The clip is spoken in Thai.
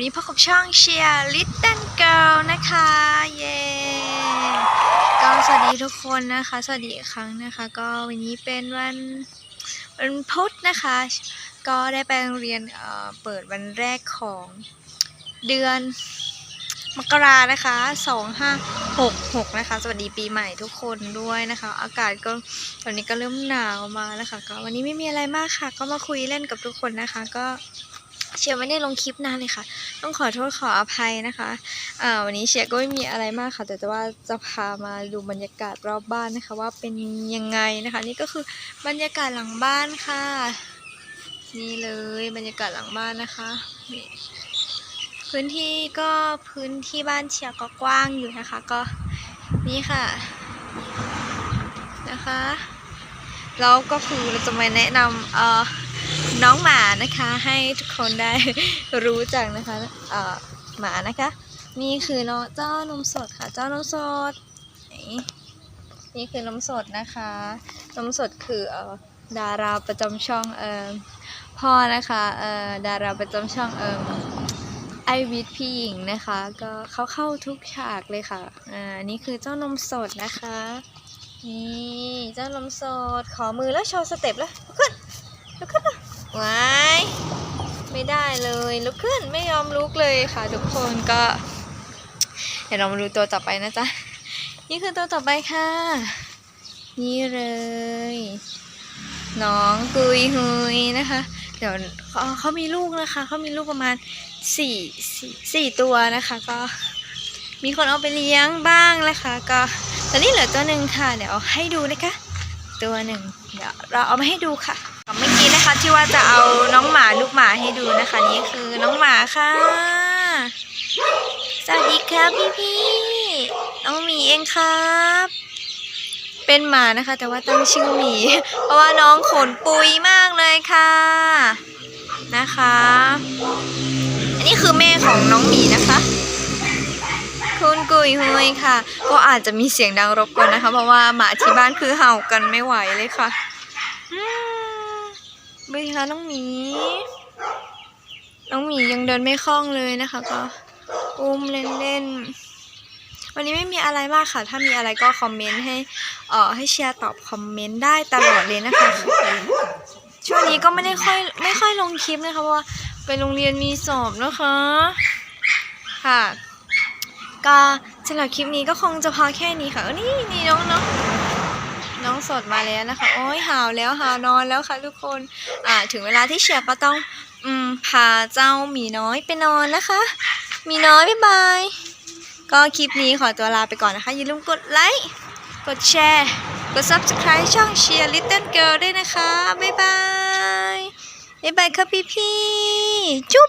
วันนี้พบกับช่องเชียร์ลิตเติ้ลเกิลนะคะ เย้ก็สวัสดีทุกคนนะคะ สวัสดีอีกครั้งนะคะ ก็วันนี้เป็นวันวันพุธนะคะ ก็ได้ไปโรงเรียนเอ่อเปิดวันแรกของเดือน มกรานะคะสองห้าหกหกนะคะ สวัสดีปีใหม่ทุกคนด้วยนะคะ อากาศก็ตอนนี้ก็เริ่มหนาวมาแล้วค่ะ ก็วันนี้ไม่มีอะไรมากค่ะ ก็มาคุยเล่นกับทุกคนนะคะ ก็ เชียร์ไม่ได้ลงคลิปนานเลยค่ะ ต้องขอโทษขออภัยนะคะอ่าวันนี้เชียร์ก็ไม่มีอะไรมากค่ะ แต่จะว่าจะพามาดูบรรยากาศรอบบ้านนะคะ ว่าเป็นยังไงนะคะ นี่ก็คือบรรยากาศหลังบ้านค่ะ นี่เลยบรรยากาศหลังบ้านนะคะพื้นที่ก็พื้นที่บ้านเชียร์ก็กว้างอยู่นะคะ ก็นี่ค่ะนะคะแล้วก็คือเราจะมาแนะนำเอ่อ น้องหมานะคะให้ทุกคนได้รู้จักนะคะเอ่อหมานะคะ นี่คือน้องเจ้านมสดค่ะ เจ้านมสดนี่คือนมสดนะคะนมสดคือเอ่อดาราประจำช่องเอ่อพ่อนะคะเอ่อดาราประจำช่องเอ่อไอวิทพี่หญิงนะคะ ก็เขาเข้าทุกฉากเลยค่ะอ่านี่คือเจ้านมสดนะคะนี่เจ้านมสดขอมือแล้วโชว์สเต็ปแล้ว ขึ้นนะว้ายไม่ได้เลยลุกขึ้นไม่ยอมลุกเลยค่ะ ทุกคนก็ เดี๋ยวเรามาดูตัวต่อไปนะจ๊ะ นี่คือตัวต่อไปค่ะ นี่เลย น้องกุยฮุยนะคะ เดี๋ยวเขาเขามีลูกนะคะเขามีลูกประมาณสี่สี่ตัวนะคะ ก็มีคนเอาไปเลี้ยงบ้างนะคะ ก็ตอนนี้เหลือตัวหนึ่งค่ะ เดี๋ยวให้ดูนะคะ ตัวหนึ่งเดี๋ยวเราเอามาให้ดูค่ะ เมื่อกี้นะคะที่ว่าจะเอาน้องหมาลูกหมาให้ดูนะคะ นี่คือน้องหมาค่ะ สวัสดีครับพี่พี่น้องหมีเองครับ เป็นหมานะคะ แต่ว่าตั้งชื่อหมี เพราะว่าน้องขนปุยมากเลยค่ะนะคะ อันนี้คือแม่ของน้องหมีนะคะ คุณกุยฮุยค่ะ ก็อาจจะมีเสียงดังรบกวนนะคะ เพราะว่าหมาที่บ้านคือเห่ากันไม่ไหวเลยค่ะ อืม ดูสิคะน้องหมี น้องหมียังเดินไม่คล่องเลยนะคะ ก็อุ้มเล่นๆวันนี้ไม่มีอะไรมากค่ะ ถ้ามีอะไรก็คอมเมนต์ให้เอ่อให้เชียร์ตอบคอมเมนต์ได้ตลอดเลยนะคะ ช่วงนี้ก็ไม่ได้ค่อยไม่ค่อยลงคลิปนะคะเพราะว่าไปโรงเรียนมีสอบนะคะ ค่ะ ก็สำหรับคลิปนี้ก็คงจะพอแค่นี้ค่ะนี่นี่น้องเน้อง น้องสดมาแล้วนะคะ โอ้ยหาวแล้วหาวนอนแล้วค่ะทุกคนอ่าถึงเวลาที่เชียร์ก็ต้องอืมพาเจ้าหมีน้อยไปนอนนะคะหมีน้อยบ๊ายบายก็คลิปนี้ขอตัวลาไปก่อนนะคะ อย่าลืมกดไลค์กดแชร์ กด subscribe ช่องเชียร์ Little Girl ด้วยนะคะ บ๊ายบาย บ๊ายบายครับพี่พี่จุ๊บ